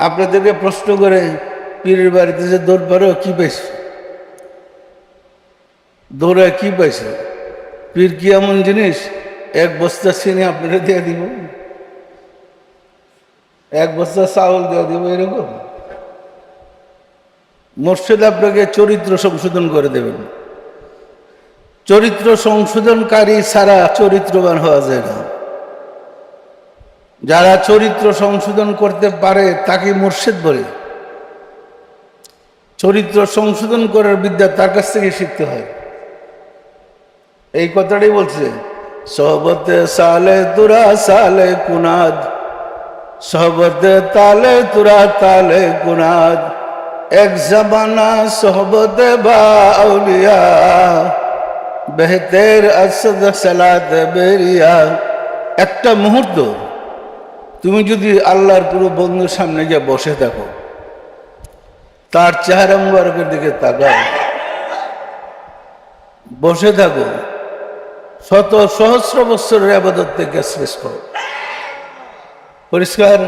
আপনাদেরকে প্রশ্ন করে, পীরের বাড়িতে যে দৌড় পারো কি পাইছে? দৌড়ায় কি পাইছে? পীর কি এমন জিনিস? এক বস্তা চিনি আপনারা দিয়ে দিব। এক বস্তা চাউল দিয়ে দিব, এরকম। মোর্শেদ আপনাকে চরিত্র সংশোধন করে দেবেন। চরিত্র সংশোধনকারী ছাড়া চরিত্রবান হওয়া যায় না। যারা চরিত্র সংশোধন করতে পারে, তাকে মোর্শেদ বলে। চরিত্র সংশোধন করার বিদ্যা তার কাছ থেকে শিখতে হয়। এই কথাটাই বলছে সহবতে সালে তুরা, সালে কুনাদ। সহবতে তালে তুরা, তালে কুনাদ। এক জামানা সহবতে বা আউলিয়া। বেহতের আসদ সালাত বেরিয়া। একটা মুহূর্ত তুমি যদি আল্লাহর পুরো বন্ধুর সামনে গিয়ে বসে থাকো তার চেহারা মুবারকের দিকে তাকাও। বসে থাকো। শত সহস্র বৎসরের আবাদত থেকে শ্রেষ্ঠ। পরিষ্কার?